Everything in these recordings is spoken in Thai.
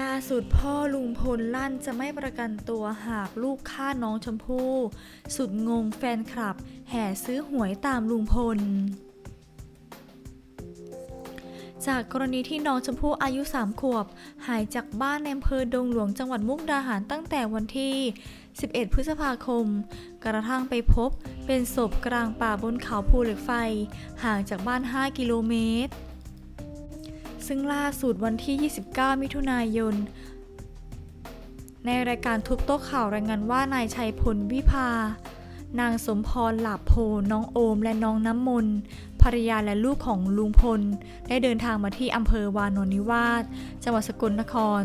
ล่าสุดพ่อลุงพลลั่นจะไม่ประกันตัวหากลูกฆ่าน้องชมพู่ สุดงงแฟนคลับ แห่ซื้อหวยตามลุงพล จากกรณีที่น้องชมพู่อายุ 3 ขวบ หายจากบ้านในอำเภอดงหลวงจังหวัดมุกดาหารตั้งแต่วันที่ 11 พฤษภาคม กระทั่งไปพบเป็นศพกลางป่าบนเขาภูเหล็กไฟ ห่างจากบ้าน 5 กิโลเมตร ซึ่งล่าสุดวันที่ 29 มิถุนายน ในรายการทุบโต๊ะข่าวรายงานว่านายชัยพลวิภา นางสมพรหลาโพน้องโอมและน้องน้ำมน ภรรยาและลูกของลุงพล ได้เดินทางมาที่อำเภอวานนนิวาสจังหวัดสกลนคร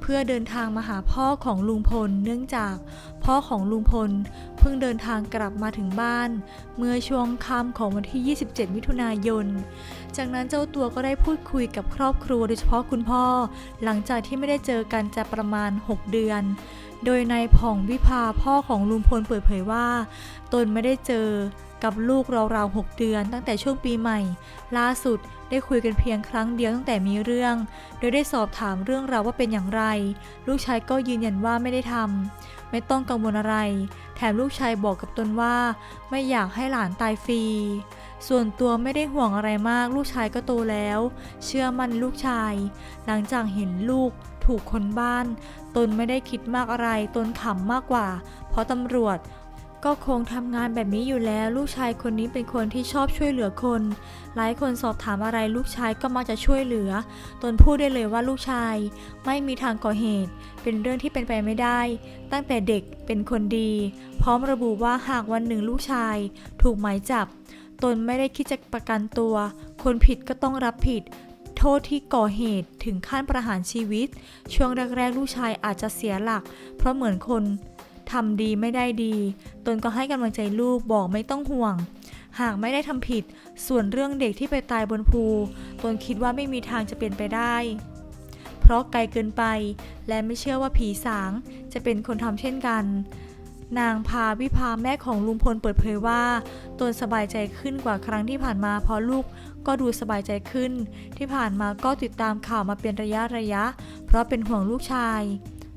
เพื่อเดินทางมาหาพ่อของลุงพล เนื่องจากพ่อของลุงพล เพิ่งเดินทางกลับมาถึงบ้าน เมื่อช่วงค่ำของวันที่ 27 มิถุนายน จากนั้นเจ้าตัวก็ได้พูดคุยกับครอบครัวโดยเฉพาะคุณพ่อ หลังจากที่ไม่ได้เจอกันจะประมาณ 6 เดือน โดยนายผ่องวิภาพ่อของลุงพลเปิดเผยว่า ตนไม่ได้เจอ กับลูกราวๆ6เดือนตั้งแต่ช่วงปีใหม่ ล่าสุดได้คุยกันเพียงครั้งเดียวตั้งแต่มีเรื่อง โดยได้สอบถามเรื่องราวว่าเป็นอย่างไร ลูกชายก็ยืนยันว่าไม่ได้ทำไม่ต้องกังวลอะไร แถมลูกชายบอกกับตนว่า ไม่อยากให้หลานตายฟรี ส่วนตัวไม่ได้ห่วงอะไรมาก ลูกชายก็โตแล้ว เชื่อมั่นลูกชาย หลังจากเห็นลูกถูกคนบ้าน ตนไม่ได้คิดมากอะไร ตนขำมากกว่า เพราะตำรวจ ก็คงทำงานแบบนี้อยู่แล้ว ลูกชายคนนี้เป็นคนที่ชอบช่วยเหลือคน หลายคนสอบถามอะไรลูกชายก็มักจะช่วยเหลือ ตนพูดได้เลยว่าลูกชาย ไม่มีทางก่อเหตุ เป็นเรื่องที่เป็นไปไม่ได้ ตั้งแต่เด็กเป็นคนดี พร้อมระบุว่าหากวันหนึ่งลูกชาย ถูกหมายจับ ตนไม่ได้คิดจะประกันตัว คนผิดก็ต้องรับผิดโทษที่ก่อเหตุถึงขั้นประหารชีวิต ช่วงแรกๆ ลูกชายอาจจะเสียหลัก เพราะเหมือนคน ทำดีไม่ได้ดี ตนก็ให้กำลังใจลูกบอกไม่ต้องห่วง หากไม่ได้ทำผิด ส่วนเรื่องเด็กที่ไปตายบนภู ตนคิดว่าไม่มีทางจะเป็นไปได้ เพราะไกลเกินไป และไม่เชื่อว่าผีสางจะเป็นคนทำเช่นกันนางพาวิภาแม่ของลุงพลเปิดเผยว่าตนสบายใจขึ้นกว่าครั้งที่ผ่านมาเพราะลูกก็ดูสบายใจขึ้น ที่ผ่านมาก็ติดตามข่าวมาเป็นระยะระยะ เพราะเป็นห่วงลูกชาย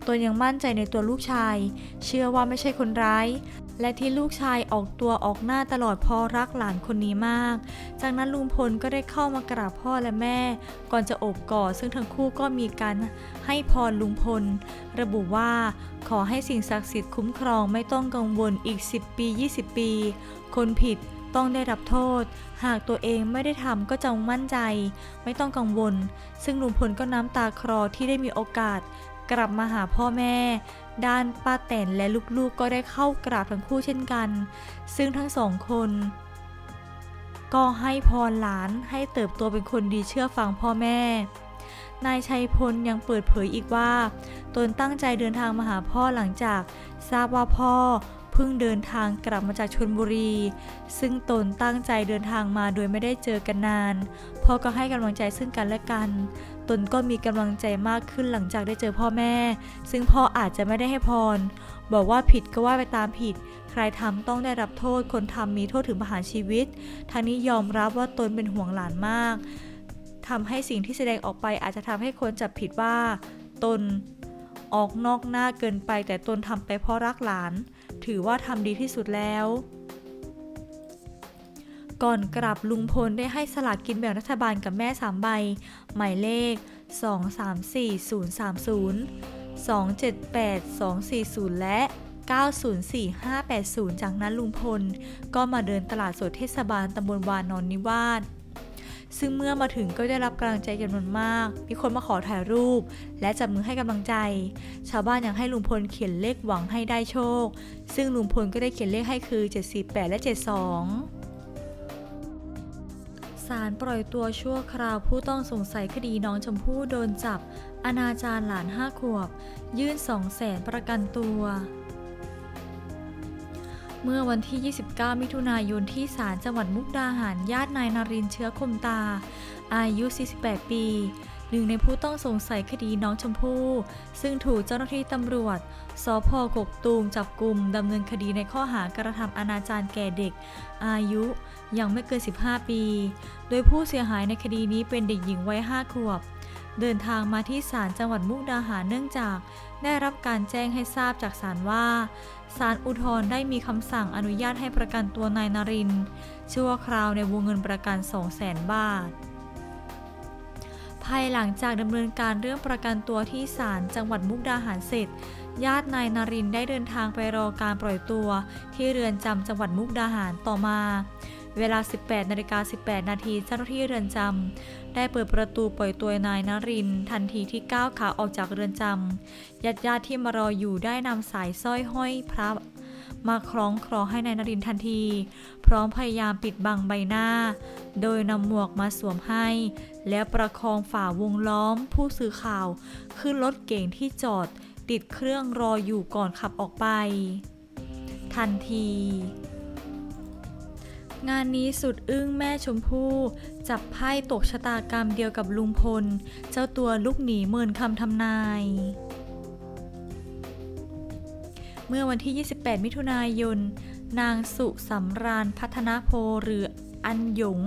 ตนยังมั่นใจในตัวลูกชาย เชื่อว่าไม่ใช่คนร้าย และที่ลูกชายออกตัวออกหน้าตลอดเพราะรักหลานคนนี้มาก จากนั้นลุงพลก็ได้เข้ามากราบพ่อและแม่ ก่อนจะโอบกอดซึ่งทั้งคู่ก็มีการให้พรลุงพล ระบุว่าขอให้สิ่งศักดิ์สิทธิ์คุ้มครองไม่ต้องกังวลอีก 10 ปี 20 ปี คนผิดต้องได้รับโทษ หากตัวเองไม่ได้ทำก็จงมั่นใจ ไม่ต้องกังวล ซึ่งลุงพลก็น้ำตาคลอที่ได้มีโอกาส กลับมาหาพ่อแม่ ด้านป้าแตนและลูกๆก็ได้เข้ากราบทั้งคู่เช่นกัน ซึ่งทั้งสองคน ก็ให้พรหลานให้เติบโตเป็นคนดีเชื่อฟังพ่อแม่ นายชัยพลยังเปิดเผยอีกว่า ตนตั้งใจเดินทางมาหาพ่อหลังจาก ทราบว่าพ่อเพิ่งเดินทางกลับมาจากชลบุรี ซึ่งตนตั้งใจเดินทางมาโดยไม่ได้เจอกันนาน พ่อก็ให้กำลังใจซึ่งกันและกัน ตนก็มีกำลังใจมากขึ้นหลังจากได้เจอพ่อแม่ ซึ่งพ่ออาจจะไม่ได้ให้พร บอกว่าผิดก็ว่าไปตามผิด ใครทำต้องได้รับโทษ คนทำมีโทษถึงประหารชีวิตทางนี้ยอมรับว่าตนเป็นห่วงหลานมากทำให้สิ่งที่แสดงออกไปอาจจะทำให้คนจับผิดว่า ตนออกนอกหน้าเกินไปแต่ตนทำไปเพราะรักหลาน ถือว่าทำดีที่สุดแล้ว ก่อนกลับลุงพลได้ให้สลากกินแบ่งรัฐบาลกับแม่3ใบ หมายเลข 234030 278 240 และ 904580 จากนั้นลุงพล ก็มาเดินตลาดสดเทศบาลตำบลวานอนนิวาสซึ่งเมื่อมาถึงก็ได้รับกำลังใจจำนวนมาก มีคนมาขอถ่ายรูป และจับมือให้กำลังใจ ชาวบ้านยังให้ลุงพลเขียนเลขหวังให้ได้โชค ซึ่งลุงพลก็ได้เขียนเลขให้คือ 748 และ 72 ศาลปล่อยตัวชั่วคราวผู้ต้องสงสัยคดีน้องชมพู่โดนจับ อนาจารหลานห้าขวบ ยื่นสองแสนประกันตัว เมื่อวันที่ 29 มิถุนายนที่ศาลจังหวัดมุกดาหารญาตินายนารินเชื้อคมตา อายุ 48 ปี หนึ่งในผู้ต้องสงสัยคดีน้องชมพู่ ซึ่งถูกเจ้าหน้าที่ตำรวจ สพกกตูมจับกลุ่มดำเนินคดีในข้อหากระทำอนาจารแก่เด็ก อายุยังไม่เกิน 15 ปี โดยผู้เสียหายในคดีนี้เป็นเด็กหญิงวัย5ขวบ เดินทางมาที่ศาลจังหวัดมุกดาหารเนื่องจากได้รับการแจ้งให้ทราบจากศาลว่าศาลอุทธรณ์ได้มีคำสั่งอนุญาตให้ประกันตัวนายนรินชั่วคราวในวงเงินประกัน 200,000 บาท ภายหลังจากดำเนินการเรื่องประกันตัวที่ศาลจังหวัดมุกดาหารเสร็จ ญาตินายนารินได้เดินทางไปรอการปล่อยตัว ที่เรือนจำจังหวัดมุกดาหารต่อมา เวลา 18นาฬิกา18 นาทีเจ้าหน้าที่เรือนจำได้เปิดประตูปล่อยตัวนายนริน ทันทีที่ก้าวขาออกจากเรือนจำญาติญาติที่มารออยู่ได้นำสายสร้อยห้อยพระมาคล้องคลอให้นายนรินทันที พร้อมพยายามปิดบังใบหน้า โดยนำหมวกมาสวมให้ แล้วประคองฝ่าวงล้อมผู้สื่อข่าว ขึ้นรถเก๋งที่จอดติดเครื่องรออยู่ก่อนขับออกไป ทันที งานนี้สุดอึ้งแม่ชมพู่จับไพ่ตกชะตากรรมเดียวกับลุงพล เจ้าตัวลุกหนีเมินคำทำนายเมื่อวันที่ 28 มิถุนายน นางสุสำราญพัฒนาโพหรืออันหยง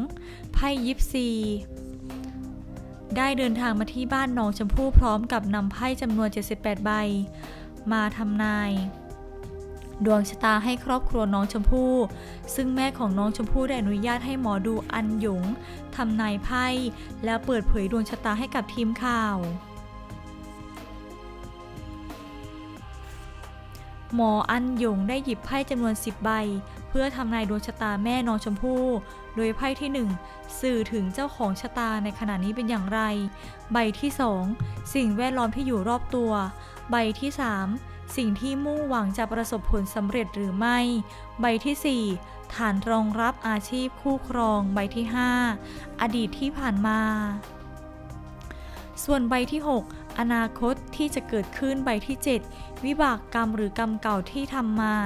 ไพ่ยิปซี ได้เดินทางมาที่บ้านน้องชมพู่พร้อมกับนำไพ่จำนวน 78 ใบ มาทำนาย ดวงชะตาให้ครอบครัวน้องชมพู่ ซึ่งแม่ของน้องชมพู่ได้อนุญาตให้หมอดูอันหยงทำนายไพ่ แล้วเปิดเผยดวงชะตาให้กับทีมข่าวหมออันหยงได้หยิบไพ่จำนวน 10 ใบ พื่อทำนายดวงชะตาแม่น้องชมพู่ โดยไพ่ที่ 1 สื่อถึงเจ้าของชะตาในขณะนี้เป็นอย่างไร ใบที่ 2 สิ่งแวดล้อมที่อยู่รอบตัว ใบที่ 3 สิ่งที่มุ่งหวังจะประสบผลสำเร็จหรือไม่ ใบที่ 4 ฐานรองรับอาชีพคู่ครอง ใบที่ 5 อดีตที่ผ่านมา ส่วนใบที่ 6อนาคตที่จะเกิดขึ้นใบที่ 7 วิบากกรรมหรือกรรมเก่าที่ทำมา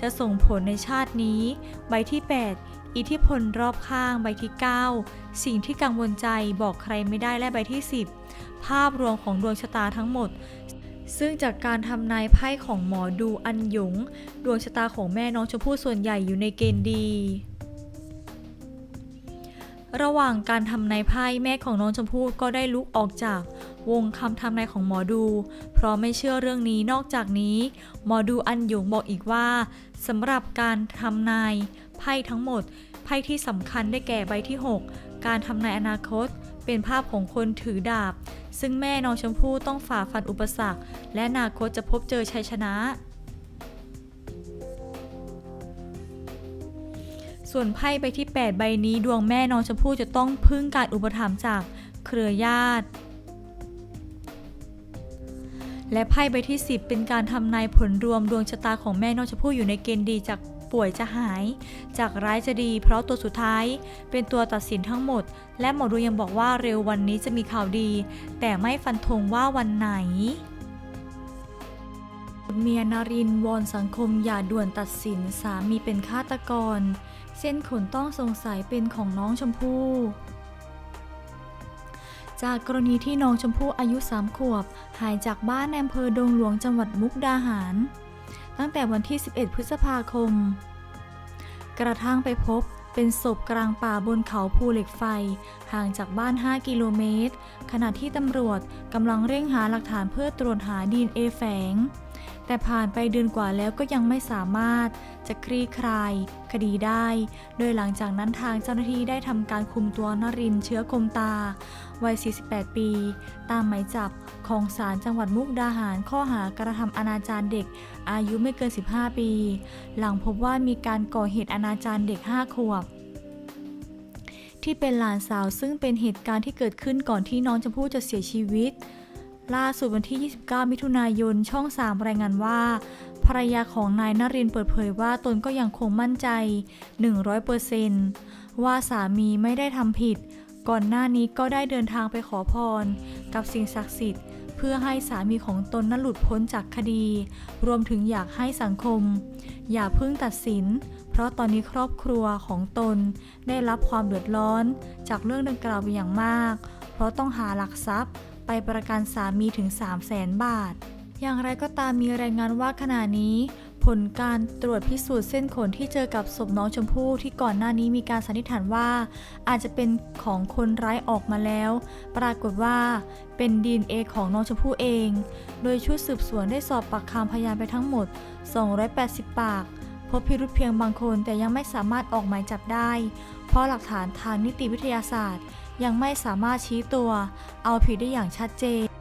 จะส่งผลในชาตินี้ ใบที่ 8 อิทธิพลรอบข้าง ใบที่ 9 สิ่งที่กังวลใจบอกใครไม่ได้และใบที่ 10 ภาพรวมของดวงชะตาทั้งหมด ซึ่งจากการทำนายไพ่ของหมอดูอันหยง ดวงชะตาของแม่น้องชมพู่ส่วนใหญ่อยู่ในเกณฑ์ดี ระหว่างการทำนายไพ่แม่ของน้องชมพู่ก็ได้ลุกออกจาก วงคำทำนายของหมอดู เพราะไม่เชื่อเรื่องนี้นอกจากนี้ หมอดูอันหยงบอกอีกว่าสำหรับการทำนายไพ่ทั้งหมด ไพ่ที่สำคัญได้แก่ใบที่ 6 การทำนายอนาคต เป็นภาพของคนถือดาบ ซึ่งแม่น้องชมพู่ต้องฝ่าฟันอุปสรรค และอนาคตจะพบเจอชัยชนะ ส่วนไพ่ใบที่ 8 ใบนี้ดวงแม่น้องชมพู่จะต้องพึ่งการอุปถัมภ์จากเครือญาติ และไพ่ใบที่ 10 เป็นการทำนายผลรวมดวงชะตาของแม่น้องชมพู่อยู่ในเกณฑ์ดีจากป่วยจะหาย จากร้ายจะดี เพราะตัวสุดท้าย เป็นตัวตัดสินทั้งหมด และหมอดูยังบอกว่าเร็ววันนี้จะมีข่าวดี แต่ไม่ฟันธงว่าวันไหน เมียนารินวอนสังคมอย่าด่วนตัดสินสามีเป็นฆาตกร เส้นขนต้องสงสัยเป็นของน้องชมพู่จากกรณีที่น้องชมพู่อายุ 3 ขวบ หายจากบ้านในอำเภอดงหลวงจังหวัดมุกดาหาร ตั้งแต่วันที่ 11 พฤษภาคม กระทั่งไปพบเป็นศพกลางป่าบนเขาภูเหล็กไฟ ห่างจากบ้าน 5 กิโลเมตร ขณะที่ตำรวจกำลังเร่งหาหลักฐานเพื่อตรวจหาดีเอแฝง แต่ผ่านไปเดือนกว่าแล้วก็ยังไม่สามารถจะคลี่คลาย คดีได้ โดยหลังจากนั้นทางเจ้าหน้าที่ได้ทำการคุมตัวนรินเชื้อคมตา วัย 48 ปี ตามหมายจับของศาลจังหวัดมุกดาหารข้อหากระทำอนาจารเด็ก อายุไม่เกิน 15 ปี หลังพบว่ามีการก่อเหตุอนาจารเด็ก 5 ขวบที่เป็นหลานสาวซึ่งเป็นเหตุการณ์ที่เกิดขึ้นก่อนที่น้องชมพู่จะเสียชีวิต ล่าสุดวันที่ 29 มิถุนายน ช่อง 3 รายงานว่า ภรรยาของนายนรินทร์เปิดเผยว่าตนก็ยังคงมั่นใจ 100%ว่าสามีไม่ได้ทำผิด ก่อนหน้านี้ก็ได้เดินทางไปขอพร กับสิ่งศักดิ์สิทธิ์ เพื่อให้สามีของตนนั้นหลุดพ้นจากคดี รวมถึงอยากให้สังคม อย่าเพิ่งตัดสิน เพราะตอนนี้ครอบครัวของตน ได้รับความเดือดร้อน จากเรื่องดังกล่าวเป็นอย่างมาก เพราะต้องหาหลักทรัพย์ ไปประกันสามีถึง 3 0 0แสนบาท อย่างไรก็ตามมีรายงานว่าขณะนี้ ผลการตรวจพิสูจน์เส้นขนที่เจอกับศพน้องชมพู่ที่ก่อนหน้านี้มีการสันนิษฐานว่า อาจจะเป็นของคนร้ายออกมาแล้ว ปรากฏว่าเป็น DNA ของน้องชมพู่เอง โดยชุดสืบสวนได้สอบปากคำพยานไปทั้งหมด 280 ปากพบพิรุธเพียงบางคนแต่ยังไม่สามารถออกหมายจับได้ เพราะหลักฐานทางนิติวิทยาศาสตร์ ยังไม่สามารถชี้ตัว เอาผิดได้อย่างชัดเจน